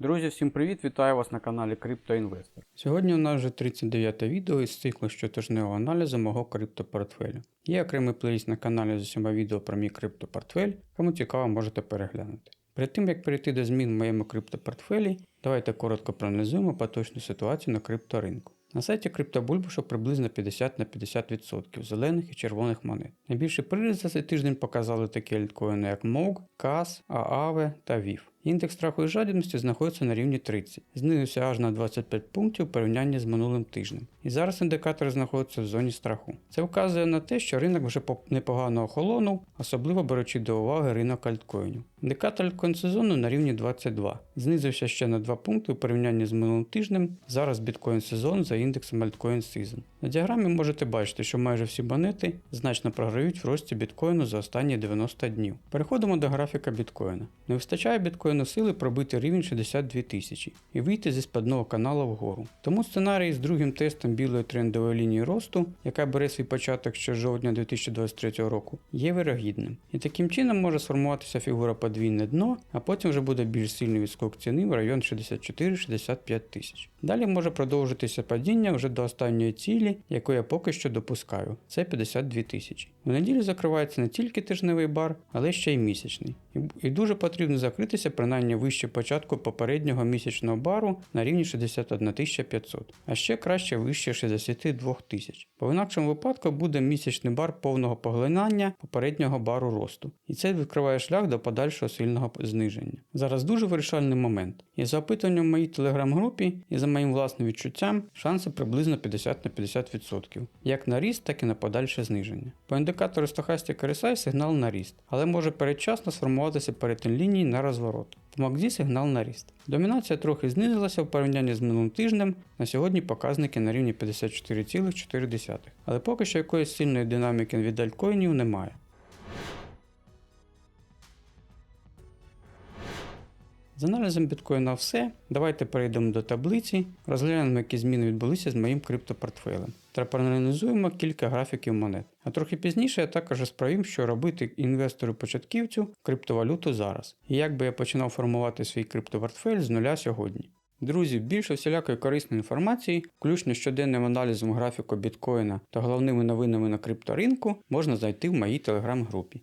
Друзі, всім привіт! Вітаю вас на каналі CryptoInvestor. Сьогодні у нас вже 39 відео із циклу щотижневого аналізу мого криптопортфелю. Є окремий плейліст на каналі з усіма відео про мій криптопортфель, кому цікаво, можете переглянути. Перед тим як перейти до змін в моєму криптопортфелі, давайте коротко проаналізуємо поточну ситуацію на крипторинку. На сайті CryptoBulbушок приблизно 50 на 50% зелених і червоних монет. Найбільший приріст за цей тиждень показали такі альткоїни, як MOG, CAS, AAVE та VIF. Індекс страху і жадібності знаходиться на рівні 30, знизився аж на 25 пунктів у порівнянні з минулим тижнем. І зараз індикатор знаходиться в зоні страху. Це вказує на те, що ринок вже непогано охолонув, особливо беручи до уваги ринок альткоїнів. Індикатор альткоін сезону на рівні 22, знизився ще на 2 пункти у порівнянні з минулим тижнем. Зараз біткоін сезон за індексом Altcoin Season. На діаграмі можете бачити, що майже всі монети значно програють в рості біткоїну за останні 90 днів. Переходимо до графіка біткоїна. Не вистачає біткоїну сили пробити рівень 62 тисячі і вийти зі спадного каналу вгору. Тому сценарій з другим тестом білої трендової лінії росту, яка бере свій початок ще жовтня 2023 року, є вирогідним. І таким чином може сформуватися фігура подвійне дно, а потім вже буде більш сильний відскок ціни в район 64-65 тисяч. Далі може продовжитися падіння вже до останньої цілі, яку я поки що допускаю. Це 52 тисячі. В неділю закривається не тільки тижневий бар, але ще й місячний. І дуже потрібно закритися принаймні вище початку попереднього місячного бару на рівні 61 500, а ще краще вище 62 тисяч. Бо в інакшому випадку буде місячний бар повного поглинання попереднього бару росту. І це відкриває шлях до подальшого сильного зниження. Зараз дуже вирішальний момент. І за опитуванням в моїй телеграм-групі, і за моїм власним відчуттям, шанси приблизно 50 на 50%, як на ріст, так і на подальше зниження. По індикатору Stochastic RSI сигнал на ріст, але може передчасно сформуватися перетин лінії на розворот. В сигнал на ріст. Домінація трохи знизилася в порівнянні з минулим тижнем. На сьогодні показники на рівні 54,4. Але поки що якоїсь сильної динаміки від альткоїнів немає. З аналізом біткоїна все. Давайте перейдемо до таблиці, розглянемо, які зміни відбулися з моїм криптопортфелем проаналізуємо кілька графіків монет. А трохи пізніше я також розповім, що робити інвестору-початківцю криптовалюту зараз, і як би я починав формувати свій криптопортфель з нуля сьогодні. Друзі, більше всілякої корисної інформації, включно щоденним аналізом графіку біткоїна та головними новинами на крипторинку, можна знайти в моїй телеграм-групі.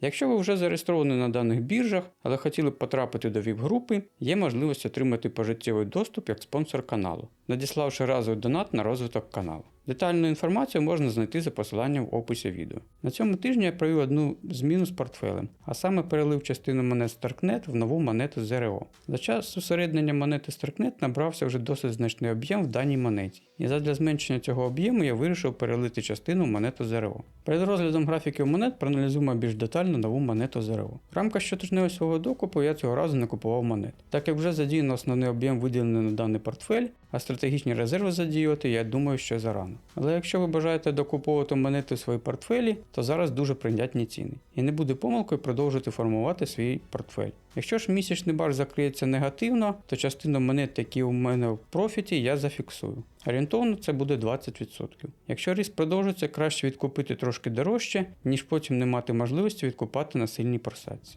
Якщо ви вже зареєстровані на даних біржах, але хотіли б потрапити до ВІП-групи, є можливість отримати пожиттєвий доступ як спонсор каналу, надіславши разовий донат на розвиток каналу. Детальну інформацію можна знайти за посиланням в описі відео. На цьому тижні я провів одну зміну з портфелем, а саме перелив частину монет Starknet в нову монету ЗРО. За час усереднення монети Starknet набрався вже досить значний об'єм в даній монеті, і задля зменшення цього об'єму я вирішив перелити частину в монету ЗРО. Перед розглядом графіків монет проаналізуємо більш детально нову монету ЗРО. В рамках щотижневого свого докупу я цього разу не купував монет, так як вже задіяно основний об'єм виділений на даний портфель, а стратегічні резерви задіювати, я думаю, що зарано. Але якщо ви бажаєте докуповувати монети в свої портфелі, то зараз дуже прийнятні ціни. І не буде помилкою продовжити формувати свій портфель. Якщо ж місячний бар закриється негативно, то частину монет, які у мене в профіті, я зафіксую. Орієнтовно це буде 20%. Якщо ріст продовжиться, краще відкупити трошки дорожче, ніж потім не мати можливості відкупати на сильній просадці.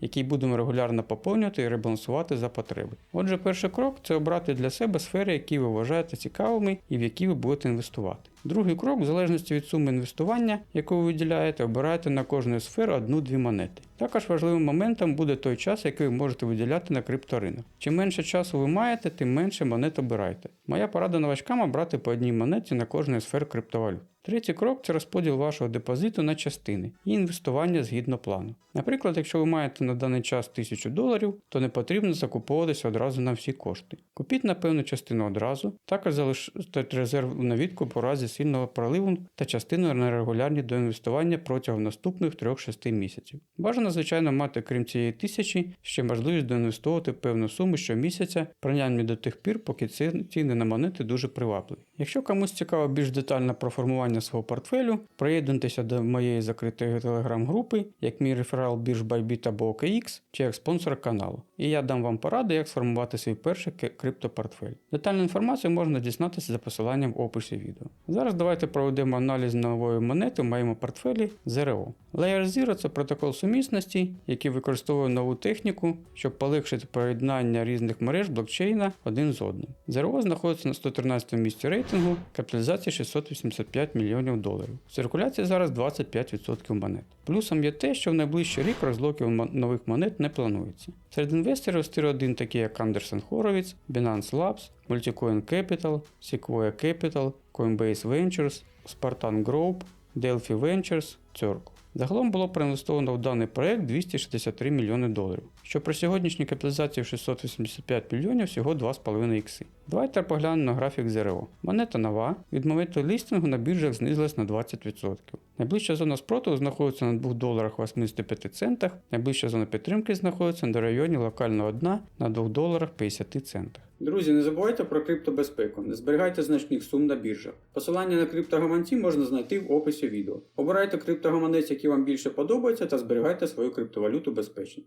який будемо регулярно поповнювати і ребалансувати за потреби. Отже, перший крок це обрати для себе сфери, які ви вважаєте цікавими і в які ви будете інвестувати. Другий крок, в залежності від суми інвестування, яку ви виділяєте, обираєте на кожну сферу одну-дві монети. Також важливим моментом буде той час, який ви можете виділяти на крипторинок. Чим менше часу ви маєте, тим менше монет обирайте. Моя порада новачкам обрати по одній монеті на кожну сферу криптовалют. Третій крок це розподіл вашого депозиту на частини і інвестування згідно плану. Наприклад, якщо ви маєте на даний час 1000 доларів, то не потрібно закуповуватися одразу на всі кошти. Купіть на певну частину одразу, також залиште резерв на відкуп у разі сильного проливу та частину на регулярні до інвестування протягом наступних 3-6 місяців. Бажано, звичайно, мати крім цієї тисячі ще можливість доінвестовувати певну суму щомісяця, принаймні до тих пір, поки ціни на монети дуже привабливі. Якщо комусь цікаво більш детально про формування свого портфелю, приєднуйтеся до моєї закритої телеграм-групи, як мій реферал бірж Bybit або OKX, чи як спонсор каналу. І я дам вам поради, як сформувати свій перший криптопортфель. Детальну інформацію можна дізнатися за посиланням в описі відео. Зараз давайте проведемо аналіз нової монети в моєму портфелі ZRO. Layer Zero це протокол сумісності, який використовує нову техніку, щоб полегшити поєднання різних мереж блокчейна один з одним. ZRO знаходиться на 113 місці рейтингу, капіталізація 685 мільйонів доларів. В циркуляції зараз 25% монет. Плюсом є те, що в найближчий рік розлоків нових монет не планується. Серед інвесторів стир 1 такі як Андерсен Хоровіц, Binance Labs, Multicoin Capital, Sequoia Capital, Coinbase Ventures, Spartan Group, Delphi Ventures, Circle. Загалом було проінвестовано в даний проект 263 мільйони доларів, що при сьогоднішній капіталізації в 685 мільйонів всього 2,5 ікси. Давайте поглянемо на графік ЗРО. Монета нова, від моменту лістингу на біржах знизилась на 20%. Найближча зона спротиву знаходиться на 2 доларах 85 центах, найближча зона підтримки знаходиться на районі локального дна на 2 доларах 50 центах. Друзі, не забувайте про криптобезпеку, не зберігайте значних сум на біржах. Посилання на криптогаманці можна знайти в описі відео. Обирайте криптогаманець, який вам більше подобається, та зберігайте свою криптовалюту безпечно.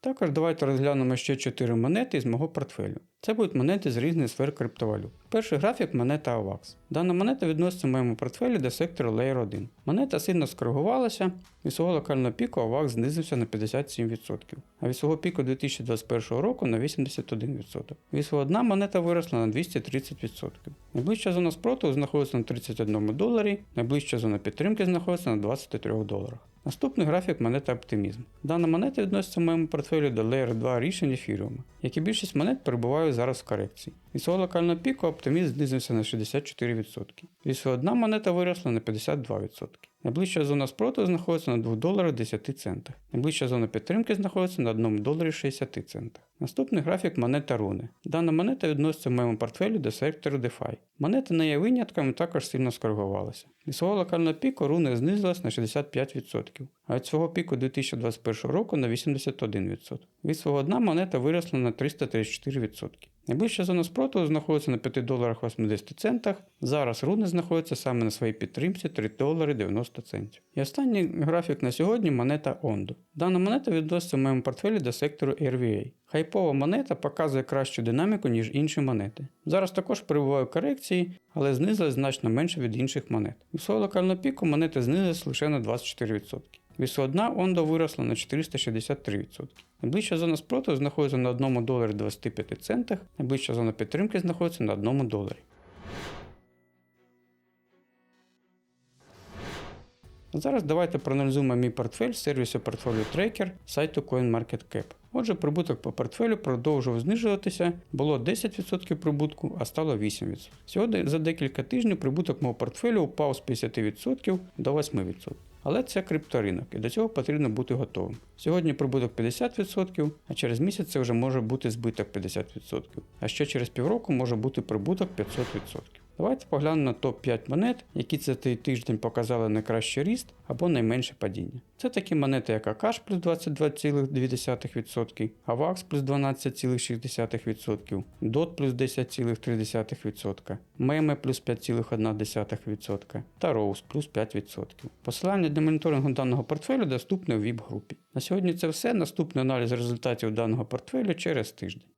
Також давайте розглянемо ще 4 монети з мого портфелю. Це будуть монети з різних сфер криптовалют. Перший графік монета AVAX. Дана монета відноситься в моєму портфелі до сектору Layer 1. Монета сильно скоригувалася, від свого локального піку AVAX знизився на 57%, а від свого піку 2021 року на 81%. Від свого дна монета виросла на 230%. Найближча зона спротиву знаходиться на 31 доларі, найближча зона підтримки знаходиться на 23 доларах. Наступний графік монета Оптимізм. Дана монета відноситься в моєму портфелі до Layer 2 рішень ефіріума, як і більшість монет зараз в корекції. Від свого локального піку оптимізм знизився на 64%. Від свого дна монета виросла на 52%. Найближча зона спротиву знаходиться на 2 доларах 10 центах. Найближча зона підтримки знаходиться на 1 доларі 60 центах. Наступний графік монета Руни. Дана монета відноситься в моєму портфелі до сектору DeFi. Монета не є винятком і також сильно скоригувалася. Від свого локального піку руни знизилась на 65%, а від свого піку 2021 року на 81%. Від свого дна монета виросла на 334%. Найближча зона спротиву знаходиться на 5 доларах 80 центах. Зараз руни знаходяться саме на своїй підтримці 3 долари 90 центів. І останній графік на сьогодні монета Ondo. Дана монета відноситься в моєму портфелі до сектору RVA. Хайпова монета показує кращу динаміку, ніж інші монети. Зараз також перебуває в корекції, але знизилась значно менше від інших монет. Від свого локального піку монети знизились лише на 24%. Від свого дна Ондо виросла на 463%. Найближча зона спротиву знаходиться на 1 доларі 25 центах, найближча зона підтримки знаходиться на 1 доларі. Зараз давайте проаналізуємо мій портфель з сервісу Portfolio Tracker сайту CoinMarketCap. Отже, прибуток по портфелю продовжував знижуватися, було 10% прибутку, а стало 8%. Сьогодні за декілька тижнів прибуток мого портфелю упав з 50% до 8%. Але це крипторинок, і до цього потрібно бути готовим. Сьогодні прибуток 50%, а через місяць це вже може бути збиток 50%, а ще через півроку може бути прибуток 500%. Давайте поглянемо на топ-5 монет, які за цей тиждень показали найкращий ріст або найменше падіння. Це такі монети, як Akash плюс 22,2%, AVAX плюс 12,6%, DOT плюс 10,3%, Meme плюс 5,1% та Rose плюс 5%. Посилання для моніторингу даного портфелю доступне в VIP-групі. На сьогодні це все. Наступний аналіз результатів даного портфелю через тиждень.